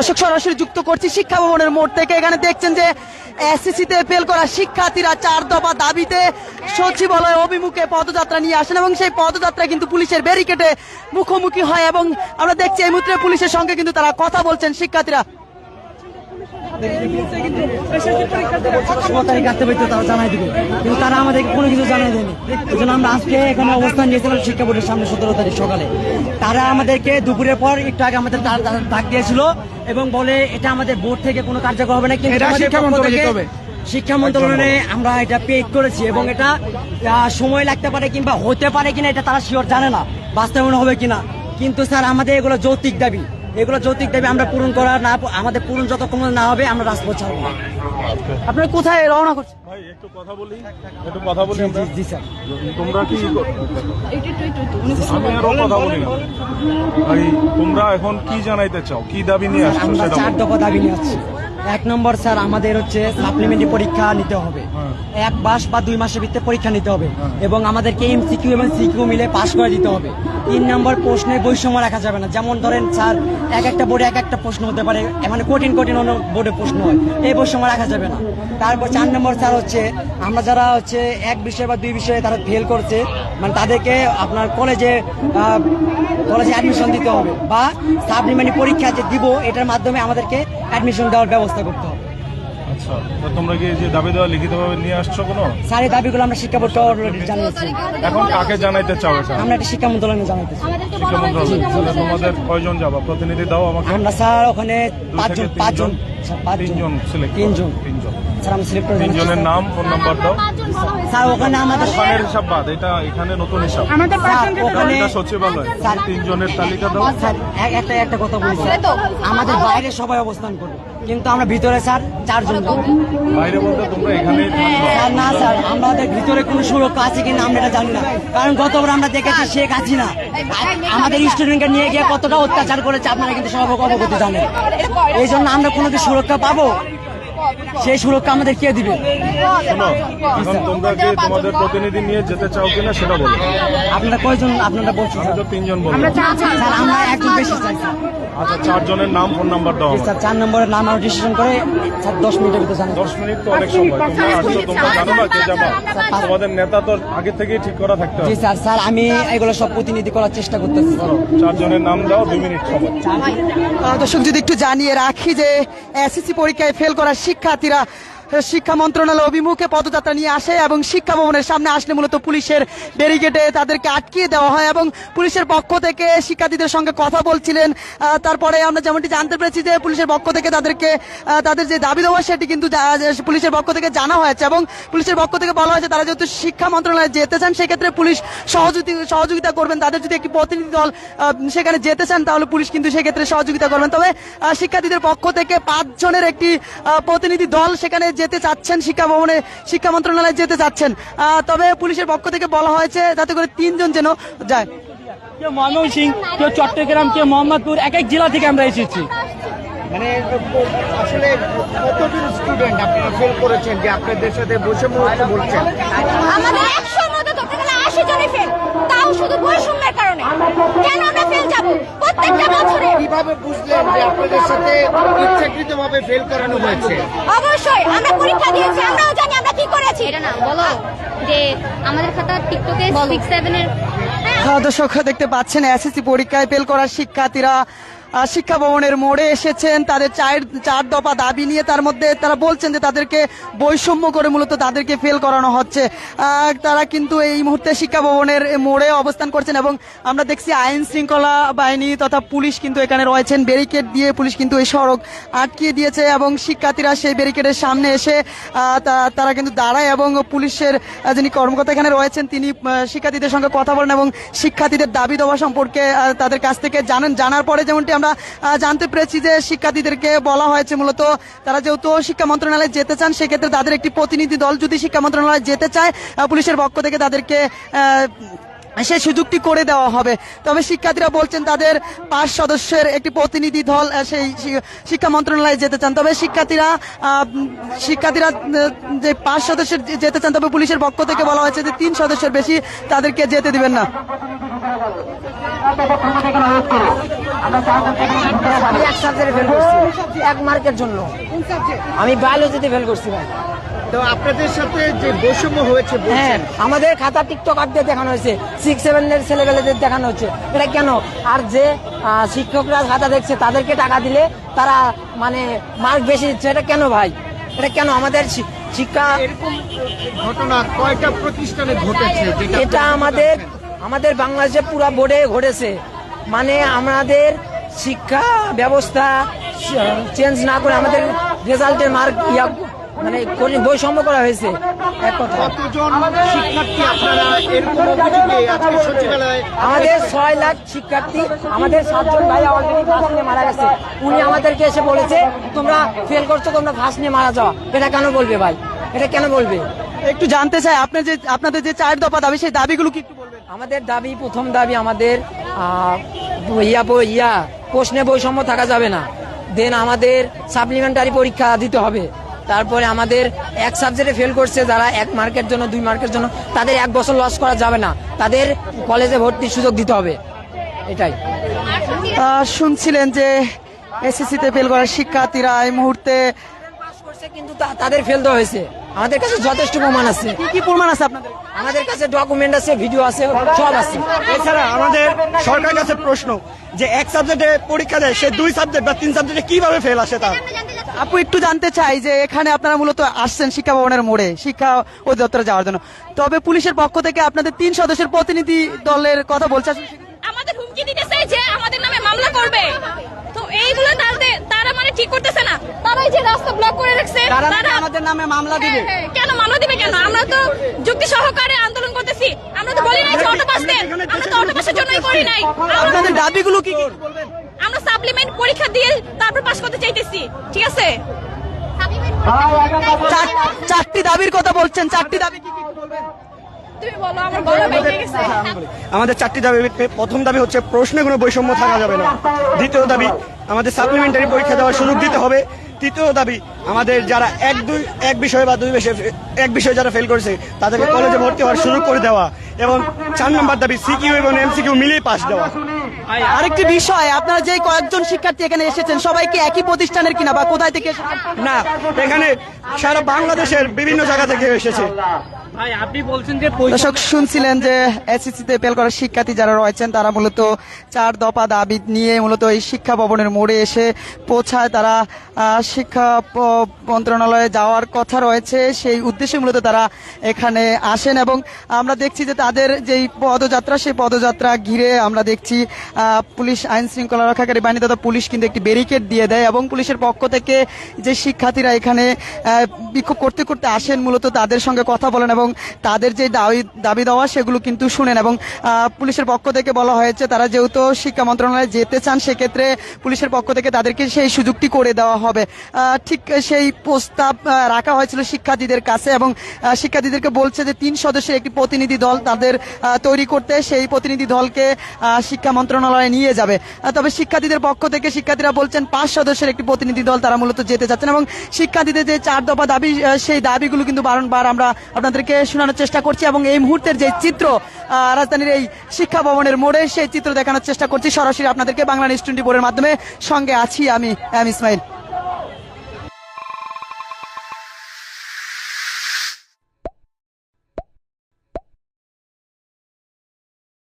দর্শক, সরাসরি যুক্ত করছি শিক্ষা ভবনের মোড় থেকে। এখানে দেখছেন যে এসএসসিতে ফেল করা শিক্ষার্থীরা চার দফা দাবিতে সচিবালয় অভিমুখে পদযাত্রা নিয়ে আসেন এবং সেই পদযাত্রা কিন্তু পুলিশের ব্যারিকেডে মুখোমুখি হয় এবং আমরা দেখছি এই মুহূর্তে পুলিশের সঙ্গে কিন্তু তারা কথা বলছেন শিক্ষার্থীরা। তারিখ রাখতে পারতো তারা জানাই দিবে। কিন্তু তারা আমাদেরকে কোনো কিছু জানাই দেয়নি। এই জন্য আমরা আজকে এখানে অবস্থান নিয়েছিলাম শিক্ষা বোর্ডের সামনে সতেরো তারিখ সকালে। তারা আমাদেরকে দুপুরের পর একটু আগে আমাদের তারা তারা ডাক দিয়েছিল এবং বলে এটা আমাদের বোর্ড থেকে কোনো কার্যকর হবে না কিন্তু শিক্ষা মন্ত্রণালয়ে আমরা এটা পেড করেছি এবং এটা সময় লাগতে পারে কিংবা হতে পারে কিনা এটা তারা শিওর জানে না বাস্তবায়ন হবে কিনা। কিন্তু স্যার আমাদের এগুলো যৌক্তিক দাবি। এগুলো যৌতিক দাবি আমরা পূরণ করা না আমাদের পূরণ যতক্ষণ না হবে আমরা রাজপথ ছাড়বো আপনারা কোথায় রওনা করছেন? ভাই একটু কথা বলি? একটু কথা বলি জি স্যার। তোমরা কি আমি আরও কথা বলি ভাই তোমরা এখন কি জানাইতে চাও? কি দাবি নিয়ে আসছো আমরা চার দফা দাবি নিয়ে আসছি। এক নম্বর স্যার আমাদের হচ্ছে সাপ্লিমেন্টারি পরীক্ষা নিতে হবে। হ্যাঁ। এক মাস বা দুই মাসের ভিতরে পরীক্ষা নিতে হবে এবং আমাদেরকে এমসিকিউ এবং সিকিউ মিলে পাশ করে দিতে হবে। তিন নম্বর প্রশ্নে বৈষম্য রাখা যাবে না। যেমন ধরেন স্যার এক একটা বোর্ডে এক একটা প্রশ্ন হতে পারে মানে কঠিন কঠিন অন্য বোর্ডে প্রশ্ন হয়। এই বৈষম্য রাখা যাবে না। তারপর চার নম্বর স্যার হচ্ছে আমরা যারা হচ্ছে এক বিষয় বা দুই বিষয়ে তারা ফেল করছে মানে তাদেরকে আপনার কলেজে কলেজে অ্যাডমিশন দিতে হবে বা সাপ্লিমেন্টারি পরীক্ষা যে দিব এটার মাধ্যমে আমাদেরকে অ্যাডমিশন দেওয়ার ব্যবস্থা করতে হবে। আচ্ছা তো তোমরা কি যে দাবি দেওয়া লিখিতভাবে নিয়ে আসছো কোনো? স্যার এই দাবিগুলো আমরা শিক্ষা বোর্ডকে অলরেডি জানিয়েছি। এখন কাকে জানাইতে চাও এটা? আমরা একটা শিক্ষা মন্ত্রণালয়ে জানাইতেছি শিক্ষা মন্ত্রণালয়। তাহলে তোমাদের কয়জন যাবা? প্রতিনিধি দাও আমাকে। আমরা স্যার ওখানে দুই পাঁচজন থেকে পাঁচজন। তিনজন? পাঁচজন তিনজন। তিনজন। স্যার আমরা সিলেক্ট করে তিনজনের নাম ফোন নাম্বার দাও। স্যার ওখানে আমাদের ওখানের হিসাব বাদ এটা এখানে নতুন হিসাব। স্যার ওখানে সচিবালয়। তিনজনের তালিকা দাও। স্যার একটা একটা কথা বলি স্যার। আমাদের বাইরে সবাই অবস্থান করবে কিন্তু আমরা ভিতরে স্যার চারজন বাইরে বলতে তোমরা স্যার না স্যার আমাদের ভিতরে কোনো সুরক্ষা আছে কিনা আমরা এটা জানি না। কারণ গতবার আমরা দেখেছি শেখ হাসিনা। আমাদের স্টুডেন্টকে নিয়ে গিয়ে কতটা অত্যাচার করেছে আপনারা কিন্তু সব অবগত জানেন। এই জন্য আমরা কোনো কি সুরক্ষা পাবো? সেই সুরক্ষা আমাদের কে দিবে? এখন তোমরা কি তোমাদের প্রতিনিধি নিয়ে যেতে চাও কিনা সেটা বলো। আপনারা কয়জন আপনারা বলছেন আমি তো তিনজন স্যার আমরা একজন বেশি চাই। আচ্ছা চারজনের নাম ফোন নাম্বার দাও স্যার চার নম্বরের নাম আমরা ডিসিশন করে স্যার দশ মিনিটের ভিতরে জানাব দশ মিনিট তো অনেক সময়। তোমরা আসছো তোমরা জানো না কে যাবা তোমাদের নেতা তো আগে থেকেই ঠিক করা থাকতে জি হবে। স্যার স্যার আমি এগুলো সব প্রতিনিধি করার চেষ্টা করতেছি স্যার। চারজনের নাম দাও দুই মিনিট সময়। দর্শক যদি একটু জানিয়ে রাখি যে এসএসসি পরীক্ষায় ফেল করা শিক্ষার্থীরা আহ, শিক্ষা মন্ত্রণালয় অভিমুখে পদযাত্রা নিয়ে আসে এবং শিক্ষা ভবনের সামনে আসলে মূলত পুলিশের ব্যারিকেডে তাদেরকে আটকিয়ে দেওয়া হয় এবং পুলিশের পক্ষ থেকে শিক্ষার্থীদের সঙ্গে কথা বলছিলেন। তারপরে আমরা যেমনটি জানতে পেরেছি যে পুলিশের পক্ষ থেকে তাদেরকে তাদের যে দাবি দেওয়া সেটি কিন্তু পুলিশের পক্ষ থেকে জানা হয়েছে এবং পুলিশের পক্ষ থেকে বলা হয়েছে তারা যেহেতু শিক্ষা মন্ত্রণালয়ে যেতে চান, সেক্ষেত্রে পুলিশ সহযোগী, সহযোগিতা করবেন। তাদের যদি একটি প্রতিনিধি দল সেখানে যেতে চান তাহলে পুলিশ কিন্তু সেক্ষেত্রে সহযোগিতা করবেন। তবে শিক্ষার্থীদের পক্ষ থেকে পাঁচ জনের একটি প্রতিনিধি দল সেখানে যেতে চাচ্ছেন শিক্ষা ভবনে শিক্ষা মন্ত্রণালয়ে যেতে চাচ্ছেন। তবে পুলিশের পক্ষ থেকে বলা হয়েছে যাতে করে তিনজন যেন যায়। কেউ ময়মনসিং কেউ চট্টগ্রাম কেউ মোহাম্মদপুর এক এক জেলা থেকে আমরা এসেছি। মানে আসলে কতজন স্টুডেন্ট আপনারা ফেল করেছেন যে আপনাদের সাথে বসে মুহূর্তে বলছেন? আমাদের একশোর মধ্যে ধরতে গেলে আশি জনই ফেল তাও শুধু বৈষম্যের কারণে। কেন আমরা ফেল যাব? প্রত্যেকটা বছরে কীভাবে বুঝলেন যে আপনাদের সাথে ইচ্ছাকৃত ভাবে ফেল করানো হয়েছে। অবশ্যই আমরা পরীক্ষা দিয়েছি আমরাও জানি আমরা কি করেছি। এটা না বলো যে আমাদের খাতা টিকটকে সিক্স সেভেনের হ্যাঁ, দর্শক দেখতে পাচ্ছেন এসএসসি পরীক্ষায় ফেল করার শিক্ষার্থীরা। শিক্ষা ভবনের মোড়ে এসেছেন। তাদের চার চার দফা দাবি নিয়ে তার মধ্যে তারা বলছেন যে তাদেরকে বৈষম্য করে মূলত তাদেরকে ফেল করানো হচ্ছে। তারা কিন্তু এই মুহূর্তে শিক্ষা ভবনের মোড়ে অবস্থান করছেন এবং আমরা দেখছি আইন শৃঙ্খলা বাহিনী তথা পুলিশ কিন্তু এখানে রয়েছেন। ব্যারিকেড দিয়ে পুলিশ কিন্তু এই সড়ক আটকিয়ে দিয়েছে এবং শিক্ষার্থীরা সেই ব্যারিকেডের সামনে এসে তারা কিন্তু দাঁড়ায় এবং পুলিশের যিনি কর্মকর্তা এখানে রয়েছেন, তিনি শিক্ষার্থীদের সঙ্গে কথা বলেন এবং শিক্ষার্থীদের দাবি দেওয়া সম্পর্কে তাদের কাছ থেকে জানেন। জানার পরে যেমনটি আমরা জানতে পেরেছি যে শিক্ষার্থীদেরকে বলা হয়েছে মূলত তারা যেহেতু শিক্ষা মন্ত্রণালয়ে যেতে চান, সেক্ষেত্রে তাদের একটি প্রতিনিধি দল যদি শিক্ষা মন্ত্রণালয়ে যেতে চায় পুলিশের পক্ষ থেকে তাদেরকে সেই সুযোগটি করে দেওয়া হবে। তবে শিক্ষার্থীরা বলছেন তাদের পাঁচ সদস্যের একটি প্রতিনিধি দল সেই শিক্ষা মন্ত্রণালয়ে যেতে চান। তবে শিক্ষার্থীরা শিক্ষার্থীরা যে পাঁচ সদস্যের যেতে চান, তবে পুলিশের পক্ষ থেকে বলা হয়েছে যে তিন সদস্যের বেশি তাদেরকে যেতে দিবেন না। আমি এক সাবজেক্টে ফেল করছি। এক মার্কের জন্য। আমি বায়োলজিতে ফেল করছি ভাই। তো আপনাদের সাথে যে বৈষম্য হয়েছে হ্যাঁ আমাদের খাতা টিকটক দিয়ে দেখানো হয়েছে। সিক্স সেভেন এর ছেলেবেলেদের দেখানো হচ্ছে। এটা কেন? আর যে শিক্ষকরা খাতা দেখছে তাদেরকে টাকা দিলে তারা মানে মার্ক বেশি দিচ্ছে। এটা কেন ভাই? এটা কেন? আমাদের শিক্ষা এরকম ঘটনা কয়টা প্রতিষ্ঠানে ঘটেছে এটা আমাদের আমাদের বাংলাদেশে পুরো বোর্ডে ঘটেছে মানে আমাদের শিক্ষা ব্যবস্থা চেঞ্জ না করে আমাদের রেজাল্টের মার্ক ইয়া মানে বৈষম্য করা হয়েছে। এক কথা। আমাদের ছয় লাখ শিক্ষার্থী আমাদের সাতজন ভাই অলরেডি নিয়ে মারা গেছে। উনি আমাদেরকে এসে বলেছে তোমরা ফেল করছ তোমরা ফার্স্ট নিয়ে মারা যাও। এটা কেন বলবে ভাই? এটা কেন বলবে? একটু জানতে চাই আপনার যে আপনাদের যে চার দফা দাবি সেই দাবিগুলো কি আমাদের দাবি, প্রথম দাবি আমাদের ইয়া প্রশ্নে বৈষম্য থাকা যাবে না। দেন আমাদের সাপ্লিমেন্টারি পরীক্ষা দিতে হবে। তারপরে আমাদের এক সাবজেক্টে ফেল করছে যারা এক মার্কের জন্য, দুই মার্কের জন্য, তাদের এক বছর লস করা যাবে না। তাদের কলেজে ভর্তির সুযোগ দিতে হবে। এটাই। শুনছিলেন যে এসএসসিতে ফেল করা শিক্ষার্থীরা এই মুহূর্তে কিন্তু তাদের ফেল দেওয়া হয়েছে। আমাদের কাছে যথেষ্ট প্রমাণ আছে। কি কি প্রমাণ আছে আপনাদের? আমাদের কাছে ডকুমেন্ট আছে ভিডিও আছে সব আছে। এছাড়া আমাদের সরকারের কাছে প্রশ্ন যে এক সাবজেক্টে পরীক্ষা দেয় সে দুই সাবজেক্ট বা তিন সাবজেক্টে কীভাবে ফেল আসে তার? আপু একটু জানতে চাই যে এখানে আপনারা মূলত আসছেন শিক্ষা ভবনের মোড়ে শিক্ষা অধিদপ্তরে যাওয়ার জন্য। তবে পুলিশের পক্ষ থেকে আপনাদের তিন সদস্যের প্রতিনিধি দলের কথা বলছে। আমাদের হুমকি দিতেছে যে আমাদের নামে মামলা করবে তো এইগুলো তাদের তারা মানে ঠিক করতেছে না? তারাই যে রাস্তা ব্লক করে রাখছে তারা আমাদের নামে মামলা দিবে। হ্যাঁ, হ্যাঁ, কেন মামলা দিবে কেন? আমরা তো যুক্তি সহকারে আন্দোলন করতেছি। আমরা তো বলি নাই যে অটো পাস দেন। আমরা তো অটো পাসের জন্যই করি নাই। আপনাদের দাবিগুলো কি কি? আমরা সাপ্লিমেন্ট পরীক্ষা দিয়ে তারপর পাস করতে চাইতেছি। ঠিক আছে? চার- চারটি দাবির কথা বলছেন। চারটি দাবি কি কি বলবেন? তুমি বলো আমার গলা বেঁকে গেছে। আমাদের চারটি দাবি প্রথম দাবি হচ্ছে প্রশ্নে কোনো বৈষম্য থাকা যাবে না। দ্বিতীয় দাবি আমাদের সাপ্লিমেন্টারি পরীক্ষা দেওয়ার সুযোগ দিতে হবে। তৃতীয় দাবি আমাদের যারা এক দুই এক বিষয়ে বা দুই বিষয়ে এক বিষয়ে যারা ফেল করেছে তাদেরকে কলেজে ভর্তি হওয়ার সুযোগ করে দেওয়া এবং চার নম্বর দাবি সিকিউ এবং এমসিকিউ মিলিয়ে পাশ দেওয়া। আরেকটি বিষয় আপনারা যে কয়েকজন শিক্ষার্থী এখানে এসেছেন সবাই কি একই প্রতিষ্ঠানের কিনা বা কোথায় থেকে না এখানে সারা বাংলাদেশের বিভিন্ন জায়গা থেকে এসেছে। দর্শক, শুনছিলেন যে এসএসসিতে ফেল করা শিক্ষার্থী যারা রয়েছেন, তারা মূলত চার দফা দাবি নিয়ে মূলত এই শিক্ষা ভবনের মোড়ে এসে পৌঁছায়। তারা শিক্ষা মন্ত্রণালয়ে যাওয়ার কথা রয়েছে। সেই উদ্দেশ্যে মূলত তারা এখানে আসেন এবং আমরা দেখছি যে তাদের যেই পদযাত্রা, সেই পদযাত্রা ঘিরে আমরা দেখছি পুলিশ আইন শৃঙ্খলা রক্ষাকারী বাহিনী তথা পুলিশ কিন্তু একটি ব্যারিকেড দিয়ে দেয় এবং পুলিশের পক্ষ থেকে যে শিক্ষার্থীরা এখানে বিক্ষোভ করতে করতে আসেন, মূলত তাদের সঙ্গে কথা বলেন এবং তাদের যে দাবি দাবি দেওয়া সেগুলো কিন্তু শুনেন এবং পুলিশের পক্ষ থেকে বলা হয়েছে তারা যেহেতু শিক্ষা মন্ত্রণালয়ে যেতে চান, সেক্ষেত্রে পুলিশের পক্ষ থেকে তাদেরকে সেই সুযোগটি করে দেওয়া হবে। ঠিক সেই প্রস্তাব রাখা হয়েছিল শিক্ষার্থীদের কাছে এবং শিক্ষার্থীদেরকে বলছে যে তিন সদস্যের একটি প্রতিনিধি দল তাদের তৈরি করতে সেই প্রতিনিধি দলকে শিক্ষা মন্ত্রণালয়ে নিয়ে যাবে। তবে শিক্ষার্থীদের পক্ষ থেকে শিক্ষার্থীরা বলছেন পাঁচ সদস্যের একটি প্রতিনিধি দল তারা মূলত যেতে চাচ্ছেন এবং শিক্ষার্থীদের যে চার দফা দাবি সেই দাবিগুলো কিন্তু বারংবার আমরা আপনাদেরকে শোনানোর চেষ্টা করছি এবং এই মুহূর্তের যে চিত্র রাজধানীর এই শিক্ষা ভবনের মোড়ে সেই চিত্র দেখানোর চেষ্টা করছি। সরাসরি আপনাদেরকে বাংলা নিউজ টোয়েন্টি বোর্ডের মাধ্যমে সঙ্গে আছি আমি এম ইসমাইল।